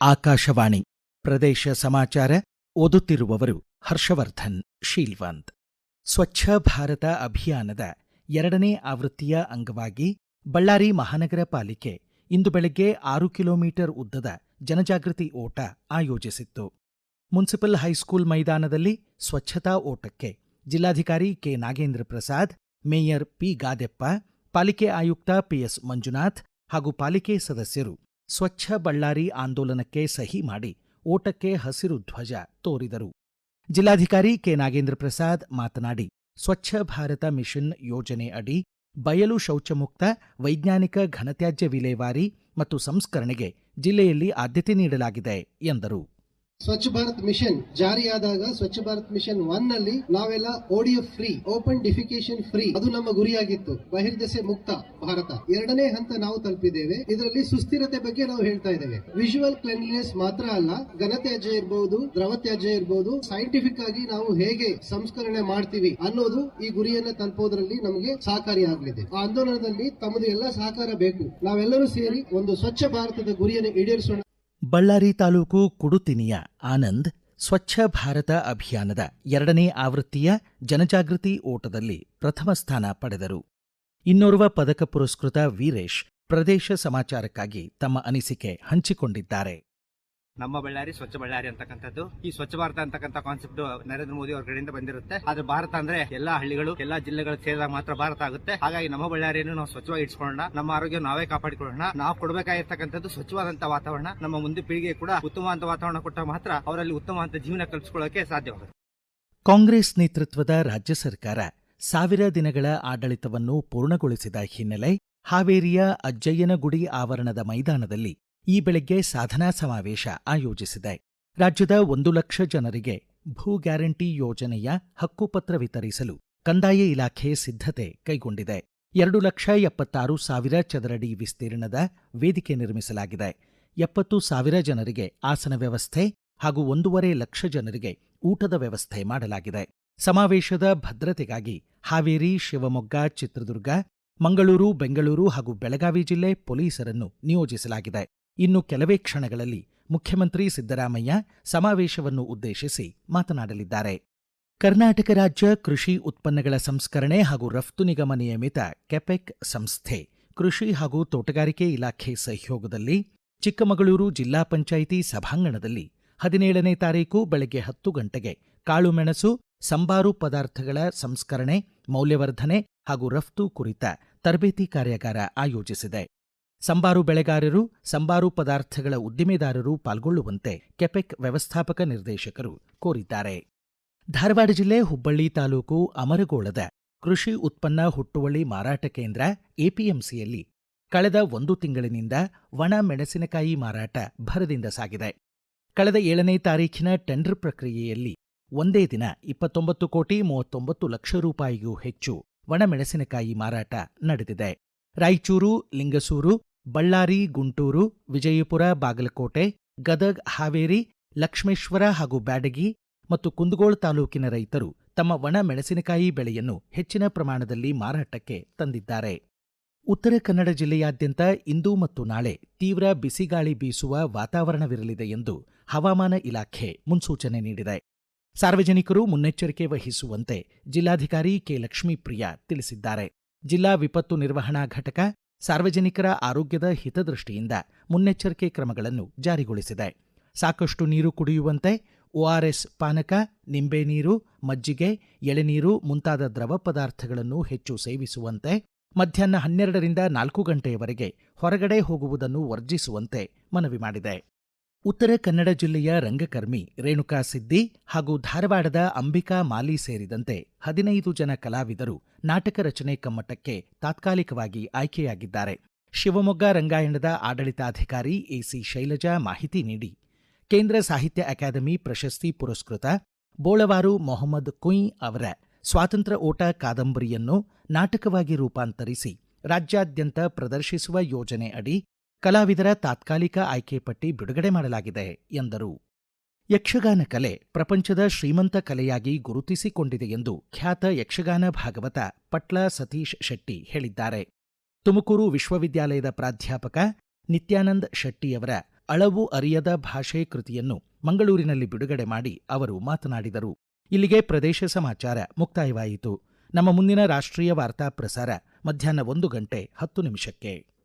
ಆಕಾಶವಾಣಿ ಪ್ರದೇಶ ಸಮಾಚಾರ ಓದುತ್ತಿರುವವರು ಹರ್ಷವರ್ಧನ್, ಶೀಲ್ವಂತ್. ಸ್ವಚ್ಛ ಭಾರತ ಅಭಿಯಾನದ ಎರಡನೇ ಆವೃತ್ತಿಯ ಅಂಗವಾಗಿ ಬಳ್ಳಾರಿ ಮಹಾನಗರ ಪಾಲಿಕೆ ಇಂದು ಬೆಳಗ್ಗೆ ಆರು ಕಿಲೋಮೀಟರ್ ಉದ್ದದ ಜನಜಾಗೃತಿ ಓಟ ಆಯೋಜಿಸಿತ್ತು. ಮುನ್ಸಿಪಲ್ ಹೈಸ್ಕೂಲ್ ಮೈದಾನದಲ್ಲಿ ಸ್ವಚ್ಛತಾ ಓಟಕ್ಕೆ ಜಿಲ್ಲಾಧಿಕಾರಿ K. Nagendra Prasad, mayor P. Gadeppa, ಪಾಲಿಕೆ ಆಯುಕ್ತ ಪಿಎಸ್ ಮಂಜುನಾಥ್ ಹಾಗೂ ಪಾಲಿಕೆ ಸದಸ್ಯರು ಸ್ವಚ್ಛ ಬಳ್ಳಾರಿ ಆಂದೋಲನಕ್ಕೆ ಸಹಿ ಮಾಡಿ ಓಟಕ್ಕೆ ಹಸಿರು ಧ್ವಜ ತೋರಿದರು. ಜಿಲ್ಲಾಧಿಕಾರಿ ಕೆ. ನಾಗೇಂದ್ರ ಪ್ರಸಾದ್ ಮಾತನಾಡಿ, ಸ್ವಚ್ಛ ಭಾರತ ಮಿಷನ್ ಯೋಜನೆ ಅಡಿ ಬಯಲು ಶೌಚಮುಕ್ತ, ವೈಜ್ಞಾನಿಕ ಘನತ್ಯಾಜ್ಯ ವಿಲೇವಾರಿ ಮತ್ತು ಸಂಸ್ಕರಣೆಗೆ ಜಿಲ್ಲೆಯಲ್ಲಿ ಆದ್ಯತೆ ನೀಡಲಾಗಿದೆ ಎಂದರು. ಸ್ವಚ್ಛ ಭಾರತ್ ಮಿಷನ್ ಜಾರಿಯಾದಾಗ ಸ್ವಚ್ಛ ಭಾರತ್ ಮಿಷನ್ ಒನ್ನಲ್ಲಿ ನಾವೆಲ್ಲ ODF free open defecation free ಅದು ನಮ್ಮ ಗುರಿಯಾಗಿತ್ತು. ಬಹಿರ್ದೆಸೆ ಮುಕ್ತ ಭಾರತ. ಎರಡನೇ ಹಂತ ನಾವು ತಲುಪಿದ್ದೇವೆ. ಇದರಲ್ಲಿ ಸುಸ್ಥಿರತೆ ಬಗ್ಗೆ ನಾವು ಹೇಳ್ತಾ ಇದ್ದೇವೆ. ವಿಜುವಲ್ ಕ್ಲೆನ್ಲಿನೆಸ್ ಮಾತ್ರ ಅಲ್ಲ, ಘನತ್ಯಾಜ್ಯ ಇರಬಹುದು ದ್ರವ ತ್ಯಾಜ್ಯ ಇರಬಹುದು ಸೈಂಟಿಫಿಕ್ ಆಗಿ ನಾವು ಹೇಗೆ ಸಂಸ್ಕರಣೆ ಮಾಡ್ತೀವಿ ಅನ್ನೋದು ಈ ಗುರಿಯನ್ನ ತಲುಪೋದ್ರಲ್ಲಿ ನಮಗೆ ಸಹಕಾರಿಯಾಗಲಿದೆ ಆ ಆಂದೋಲನದಲ್ಲಿ ತಮ್ಮದು ಎಲ್ಲ ಸಹಕಾರ ಬೇಕು. ನಾವೆಲ್ಲರೂ ಸೇರಿ ಒಂದು ಸ್ವಚ್ಛ ಭಾರತದ ಗುರಿಯನ್ನು ಈಡೇರಿಸೋಣ. ಬಳ್ಳಾರಿ ತಾಲೂಕು ಕುಡುತಿನಿಯ ಆನಂದ್ ಸ್ವಚ್ಛ ಭಾರತ ಅಭಿಯಾನದ ಎರಡನೇ ಆವೃತ್ತಿಯ ಜನಜಾಗೃತಿ ಓಟದಲ್ಲಿ ಪ್ರಥಮ ಸ್ಥಾನ ಪಡೆದರು. ಇನ್ನೋರ್ವ ಪದಕ ಪುರಸ್ಕೃತ ವೀರೇಶ್ ಪ್ರದೇಶ ಸಮಾಚಾರಕ್ಕಾಗಿ ತಮ್ಮ ಅನಿಸಿಕೆ ಹಂಚಿಕೊಂಡಿದ್ದಾರೆ. ನಮ್ಮ ಬಳ್ಳಾರಿ ಸ್ವಚ್ಛ ಬಳ್ಳಾರಿ ಅಂತಕ್ಕಂಥದ್ದು. ಈ ಸ್ವಚ್ಛ ಭಾರತ ಅಂತಕ್ಕಂಥ ಕಾನ್ಸೆಪ್ಟ್ ನರೇಂದ್ರ ಮೋದಿ ಅವ್ರ ಕಡೆಯಿಂದ ಬಂದಿರುತ್ತೆ. ಆದ್ರೆ ಭಾರತ ಅಂದ್ರೆ ಎಲ್ಲಾ ಹಳ್ಳಿಗಳು, ಎಲ್ಲಾ ಜಿಲ್ಲೆಗಳು ಸೇರಿದಾಗ ಮಾತ್ರ ಭಾರತ ಆಗುತ್ತೆ. ಹಾಗಾಗಿ ನಮ್ಮ ಬಳ್ಳಾರಿಯನ್ನು ನಾವು ಸ್ವಚ್ಛವಾಗಿ ಇಟ್ಕೊಳ್ಳೋಣ ನಮ್ಮ ಆರೋಗ್ಯ ನಾವೇ ಕಾಪಾಡಿಕೊಳ್ಳೋಣ. ನಾವು ಕೊಡಬೇಕಾಗಿರ್ತಕ್ಕಂಥದ್ದು ಸ್ವಚ್ಛವಾದಂತಹ ವಾತಾವರಣ. ನಮ್ಮ ಮುಂದೆ ಪೀಳಿಗೆ ಕೂಡ ಉತ್ತಮವಾದ ವಾತಾವರಣ ಕೊಟ್ಟ ಮಾತ್ರ ಅವರಲ್ಲಿ ಉತ್ತಮವಾದ ಜೀವನ ಕಲ್ಪಿಸಿಕೊಳ್ಳೋಕೆ ಸಾಧ್ಯವಾಗುತ್ತೆ. ಕಾಂಗ್ರೆಸ್ ನೇತೃತ್ವದ ರಾಜ್ಯ ಸರ್ಕಾರ ಸಾವಿರ ದಿನಗಳ ಆಡಳಿತವನ್ನು ಪೂರ್ಣಗೊಳಿಸಿದ ಹಿನ್ನೆಲೆ ಹಾವೇರಿಯ ಅಜ್ಜಯ್ಯನಗುಡಿ ಆವರಣದ ಮೈದಾನದಲ್ಲಿ ಈ ಬೆಳಗ್ಗೆ ಸಾಧನಾ ಸಮಾವೇಶ ಆಯೋಜಿಸಿದೆ. ರಾಜ್ಯದ ಒಂದು ಲಕ್ಷ ಜನರಿಗೆ ಭೂ ಗ್ಯಾರಂಟಿ ಯೋಜನೆಯ ಹಕ್ಕುಪತ್ರ ವಿತರಿಸಲು ಕಂದಾಯ ಇಲಾಖೆ ಸಿದ್ಧತೆ ಕೈಗೊಂಡಿದೆ. ಎರಡು ಲಕ್ಷ ಎಪ್ಪತ್ತಾರು ಸಾವಿರ ಚದರಡಿ ವಿಸ್ತೀರ್ಣದ ವೇದಿಕೆ ನಿರ್ಮಿಸಲಾಗಿದೆ. ಎಪ್ಪತ್ತು ಸಾವಿರ ಜನರಿಗೆ ಆಸನ ವ್ಯವಸ್ಥೆ ಹಾಗೂ ಒಂದೂವರೆ ಲಕ್ಷ ಜನರಿಗೆ ಊಟದ ವ್ಯವಸ್ಥೆ ಮಾಡಲಾಗಿದೆ. ಸಮಾವೇಶದ ಭದ್ರತೆಗಾಗಿ ಹಾವೇರಿ, ಶಿವಮೊಗ್ಗ, ಚಿತ್ರದುರ್ಗ, ಮಂಗಳೂರು, ಬೆಂಗಳೂರು ಹಾಗೂ ಬೆಳಗಾವಿ ಜಿಲ್ಲೆ ಪೊಲೀಸರನ್ನು ನಿಯೋಜಿಸಲಾಗಿದೆ. ಇನ್ನು ಕೆಲವೇ ಕ್ಷಣಗಳಲ್ಲಿ ಮುಖ್ಯಮಂತ್ರಿ ಸಿದ್ದರಾಮಯ್ಯ ಸಮಾವೇಶವನ್ನು ಉದ್ದೇಶಿಸಿ ಮಾತನಾಡಲಿದ್ದಾರೆ. ಕರ್ನಾಟಕ ರಾಜ್ಯ ಕೃಷಿ ಉತ್ಪನ್ನಗಳ ಸಂಸ್ಕರಣೆ ಹಾಗೂ ರಫ್ತು ನಿಗಮ ನಿಯಮಿತ ಕೆಪೆಕ್ ಸಂಸ್ಥೆ, ಕೃಷಿ ಹಾಗೂ ತೋಟಗಾರಿಕೆ ಇಲಾಖೆ ಸಹಯೋಗದಲ್ಲಿ ಚಿಕ್ಕಮಗಳೂರು ಜಿಲ್ಲಾ ಪಂಚಾಯಿತಿ ಸಭಾಂಗಣದಲ್ಲಿ ಹದಿನೇಳನೇ ತಾರೀಕು ಬೆಳಗ್ಗೆ ಹತ್ತು ಗಂಟೆಗೆ ಕಾಳುಮೆಣಸು ಸಂಬಾರು ಪದಾರ್ಥಗಳ ಸಂಸ್ಕರಣೆ, ಮೌಲ್ಯವರ್ಧನೆ ಹಾಗೂ ರಫ್ತು ಕುರಿತ ತರಬೇತಿ ಕಾರ್ಯಾಗಾರ ಆಯೋಜಿಸಿದೆ. ಸಂಬಾರು ಬೆಳೆಗಾರರು, ಸಂಬಾರು ಪದಾರ್ಥಗಳ ಉದ್ದಿಮೆದಾರರು ಪಾಲ್ಗೊಳ್ಳುವಂತೆ ಕೆಪೆಕ್ ವ್ಯವಸ್ಥಾಪಕ ನಿರ್ದೇಶಕರು ಕೋರಿದ್ದಾರೆ. ಧಾರವಾಡ ಜಿಲ್ಲೆ ಹುಬ್ಬಳ್ಳಿ ತಾಲೂಕು ಅಮರಗೋಳದ ಕೃಷಿ ಉತ್ಪನ್ನ ಹುಟ್ಟುವಳಿ ಮಾರಾಟ ಕೇಂದ್ರ ಎಪಿಎಂಸಿಯಲ್ಲಿ ಕಳೆದ ಒಂದು ತಿಂಗಳಿನಿಂದ ಒಣ ಮೆಣಸಿನಕಾಯಿ ಮಾರಾಟ ಭರದಿಂದ ಸಾಗಿದೆ. ಕಳೆದ ಏಳನೇ ತಾರೀಖಿನ ಟೆಂಡರ್ ಪ್ರಕ್ರಿಯೆಯಲ್ಲಿ ಒಂದೇ ದಿನ ಇಪ್ಪತ್ತೊಂಬತ್ತು ಕೋಟಿ ಮೂವತ್ತೊಂಬತ್ತು ಲಕ್ಷ ರೂಪಾಯಿಗೂ ಹೆಚ್ಚು ಒಣಮೆಣಸಿನಕಾಯಿ ಮಾರಾಟ ನಡೆದಿದೆ. ರಾಯಚೂರು, ಲಿಂಗಸೂರು ಬಳ್ಳಾರಿ, ಗುಂಟೂರು, ವಿಜಯಪುರ, ಬಾಗಲಕೋಟೆ, ಗದಗ್, ಹಾವೇರಿ, ಲಕ್ಷ್ಮೇಶ್ವರ ಹಾಗೂ ಬ್ಯಾಡಗಿ ಮತ್ತು ಕುಂದಗೋಳ ತಾಲೂಕಿನ ರೈತರು ತಮ್ಮ ಒಣ ಮೆಣಸಿನಕಾಯಿ ಬೆಳೆಯನ್ನು ಹೆಚ್ಚಿನ ಪ್ರಮಾಣದಲ್ಲಿ ಮಾರಾಟಕ್ಕೆ ತಂದಿದ್ದಾರೆ. ಉತ್ತರ ಕನ್ನಡ ಜಿಲ್ಲೆಯಾದ್ಯಂತ ಇಂದು ಮತ್ತು ನಾಳೆ ತೀವ್ರ ಬಿಸಿಗಾಳಿ ಬೀಸುವ ವಾತಾವರಣವಿರಲಿದೆ ಎಂದು ಹವಾಮಾನ ಇಲಾಖೆ ಮುನ್ಸೂಚನೆ ನೀಡಿದೆ. ಸಾರ್ವಜನಿಕರು ಮುನ್ನೆಚ್ಚರಿಕೆ ವಹಿಸುವಂತೆ ಜಿಲ್ಲಾಧಿಕಾರಿ ಕೆ ಲಕ್ಷ್ಮೀಪ್ರಿಯ ತಿಳಿಸಿದ್ದಾರೆ. ಜಿಲ್ಲಾ ವಿಪತ್ತು ನಿರ್ವಹಣಾ ಘಟಕ ಸಾರ್ವಜನಿಕರ ಆರೋಗ್ಯದ ಹಿತದೃಷ್ಟಿಯಿಂದ ಮುನ್ನೆಚ್ಚರಿಕೆ ಕ್ರಮಗಳನ್ನು ಜಾರಿಗೊಳಿಸಿದೆ. ಸಾಕಷ್ಟು ನೀರು ಕುಡಿಯುವಂತೆ ಒಆರ್ಎಸ್ ಪಾನಕ, ನಿಂಬೆ ನೀರು, ಮಜ್ಜಿಗೆ ಎಳೆನೀರು ಮುಂತಾದ ದ್ರವ ಪದಾರ್ಥಗಳನ್ನು ಹೆಚ್ಚು ಸೇವಿಸುವಂತೆ, ಮಧ್ಯಾಹ್ನ ಹನ್ನೆರಡರಿಂದ ನಾಲ್ಕು ಗಂಟೆಯವರೆಗೆ ಹೊರಗಡೆ ಹೋಗುವುದನ್ನು ವರ್ಜಿಸುವಂತೆ ಮನವಿ ಮಾಡಿದೆ. ಉತ್ತರ ಕನ್ನಡ ಜಿಲ್ಲೆಯ ರಂಗಕರ್ಮಿ ರೇಣುಕಾ ಸಿದ್ದಿ ಹಾಗೂ ಧಾರವಾಡದ ಅಂಬಿಕಾ ಮಾಲಿ ಸೇರಿದಂತೆ ಹದಿನೈದು ಜನ ಕಲಾವಿದರು ನಾಟಕ ರಚನೆ ಕಮ್ಮಟಕ್ಕೆ ತಾತ್ಕಾಲಿಕವಾಗಿ ಆಯ್ಕೆಯಾಗಿದ್ದಾರೆ. ಶಿವಮೊಗ್ಗ ರಂಗಾಯಣದ ಆಡಳಿತಾಧಿಕಾರಿ ಎಸಿ ಶೈಲಜಾ ಮಾಹಿತಿ ನೀಡಿ. ಕೇಂದ್ರ ಸಾಹಿತ್ಯ ಅಕಾಡೆಮಿ ಪ್ರಶಸ್ತಿ ಪುರಸ್ಕೃತ ಬೋಳವಾರು ಮೊಹಮ್ಮದ್ ಕುಯ್ ಅವರ ಸ್ವಾತಂತ್ರ್ಯ ಓಟ ಕಾದಂಬರಿಯನ್ನು ನಾಟಕವಾಗಿ ರೂಪಾಂತರಿಸಿ ರಾಜ್ಯಾದ್ಯಂತ ಪ್ರದರ್ಶಿಸುವ ಯೋಜನೆ ಅಡಿ ಕಲಾವಿದರ ತಾತ್ಕಾಲಿಕ ಆಯ್ಕೆ ಪಟ್ಟಿ ಬಿಡುಗಡೆ ಮಾಡಲಾಗಿದೆ ಎಂದರು. ಯಕ್ಷಗಾನ ಕಲೆ ಪ್ರಪಂಚದ ಶ್ರೀಮಂತ ಕಲೆಯಾಗಿ ಗುರುತಿಸಿಕೊಂಡಿದೆ ಎಂದು ಖ್ಯಾತ ಯಕ್ಷಗಾನ ಭಾಗವತ ಪಟ್ಲ ಸತೀಶ್ ಶೆಟ್ಟಿ ಹೇಳಿದ್ದಾರೆ. ತುಮಕೂರು ವಿಶ್ವವಿದ್ಯಾಲಯದ ಪ್ರಾಧ್ಯಾಪಕ ನಿತ್ಯಾನಂದ್ ಶೆಟ್ಟಿಯವರ ಅಳವು ಅರಿಯದ ಭಾಷೆ ಕೃತಿಯನ್ನು ಮಂಗಳೂರಿನಲ್ಲಿ ಬಿಡುಗಡೆ ಮಾಡಿ ಅವರು ಮಾತನಾಡಿದರು. ಇಲ್ಲಿಗೆ ಪ್ರದೇಶ ಸಮಾಚಾರ ಮುಕ್ತಾಯವಾಯಿತು. ನಮ್ಮ ಮುಂದಿನ ರಾಷ್ಟ್ರೀಯ ವಾರ್ತಾ ಪ್ರಸಾರ ಮಧ್ಯಾಹ್ನ ಒಂದು ಗಂಟೆ ಹತ್ತು ನಿಮಿಷಕ್ಕೆ.